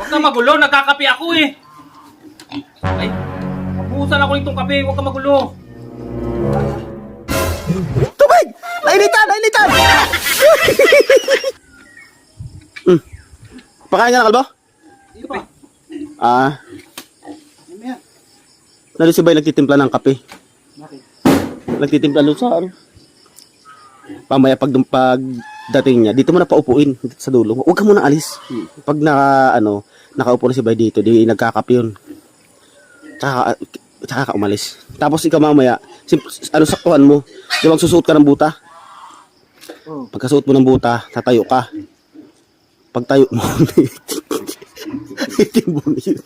Huwag kang magulo, nagkakape ako eh. Ay, mabuhusan ako nitong kape, huwag kang magulo. Tubig! Nainitan! Nainitan! mm. Pakain ka na, kalbo? Hindi pa. Ah, lalo si Bay nagtitimpla ng kape. Bakit? Nagtitimpla doon sa ano. Pamaya pag, pag dating niya, dito mo na paupuin dito sa dulo. Huwag ka muna alis. Pag naka, ano, nakaupo na si Bay dito, di nagkakape yun. Tsaka, tsaka ka umalis. Tapos ikaw mamaya, sim, ano saktuhan mo, di ba magsusuot ka ng buta? Oh. Pagkasuot mo ng buta, tatayo ka. Pag tayo mo, yun.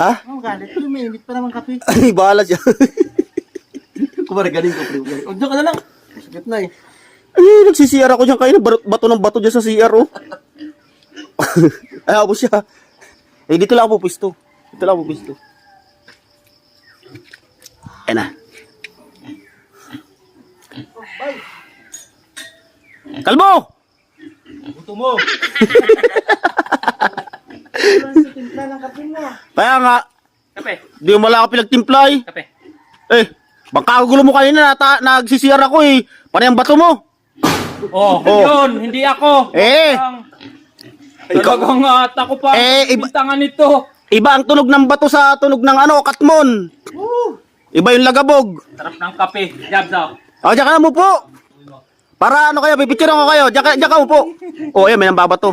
ha? Oh, galit. Yung mainit pa naman kape. Ay, bahala siya. Kumari galing ko, pre. O, diyan ka na lang. Na eh. Ay, nagsisiyar ako dyan kayo. Bato, bato ng bato dyan sa CR, oh. Ay, ako siya. Eh, dito lang ako pupisto. Dito lang ako pupisto. Ayan na. Kalbo! Gusto mo. Kaya nga, Kape, di mo wala ako pinagtimpla eh. kape. Eh, baka gulo mo kanina, nata, nagsisiyar ako eh. Panay ang bato mo. Oh, Oh. yun, hindi ako. Eh. Ang- Ikaw- Talagang at ako pa Eh, iba- nito. Iba ang tunog ng bato sa tunog ng ano, katmon. Iba yung lagabog. Sarap ng kape. Jabs ah. O, diyan ka na mo po. Para ano kayo, pipicture ko kayo. Diyan ka, diyan ka mo po. O, ayan, may nambabato.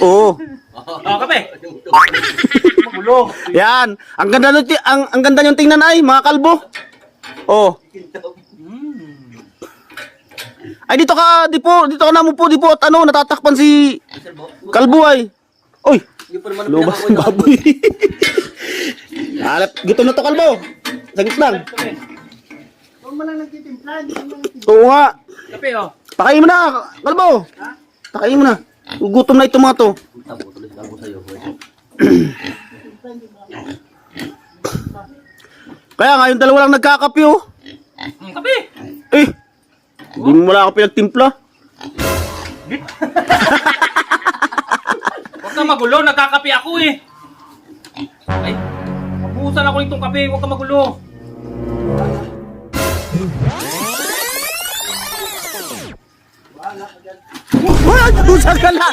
Oo. Oh, kape. Magulo. Yan. Ang ganda ti- ang, ang ganda yung tingnan ay, mga kalbo. Oh. Ay, dito ka, di po, dito ka na mo po, di po, at ano, natatakpan si kalbo ay. Uy, lumabas yung baboy. Alat, gutom na to kalbo. Sagit lang. Kape. Huwag mo lang nagtitimpla. Hindi mo lang Oo nga. Kape oh. Pakain mo na, kalbo. Pakain mo na. Gutom na itong mga to. Kaya nga, yung dalawa lang nagkakape oh. Mm, kape. Eh, hindi mo wala ako pinagtimpla. Huwag kang magulo, nagkakape ako eh. Ay, mabuhusan ako nitong kape, huwag kang magulo. Wala, busa ka na.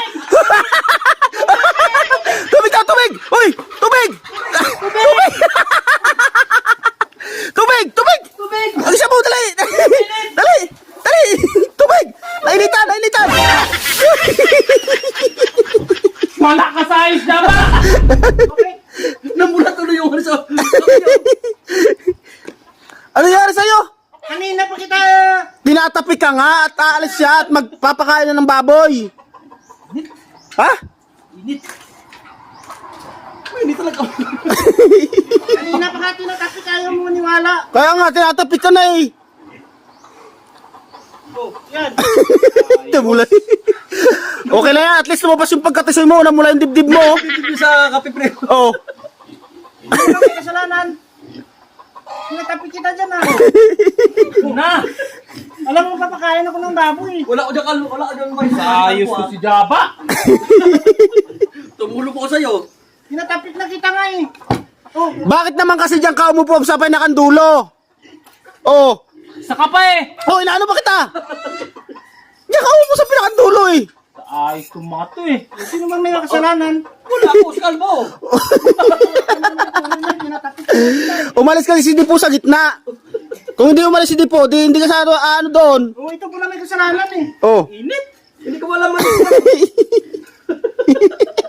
Ba? Namula tuloy yung ano sa... ano nangyari sa'yo? Kanina pa kita... Tinatapi ka nga at aalis siya at magpapakain na ng baboy. Ha? Init. Hindi talaga. Kanina pa ka tinatapi kayo mo maniwala. Kaya nga, tinatapi ka na eh. Oh, yan. Namulay. Okay na yan, at least lumabas yung pagkatisoy mo, namula yung dibdib mo. Bibig sa kape pre. Oh. Hindi ka may kasalanan. Tinatapi kita dyan ah. Na! Alam mo, papakain ako ng baboy. Wala ko dyan wala ko dyan Ayos ko si Jaba. Tumulo po ko sa'yo. Tinatapik na kita nga eh. Oh, Bakit naman kasi diyan ka umupo sa pinakandulo? Oh. Sa eh. Oh, inaano ba kita? Diyan ka umupo sa pinakandulo eh. Ay, kumato eh. Sino bang nagkakasalanan? Oh, wala po si Kalbo. umalis kasi si Dipo sa gitna. Kung hindi umalis si Dipo, di hindi ka sa ano, ano doon. Oh, ito pala may kasalanan eh. Oh. Init. Hindi ko malaman.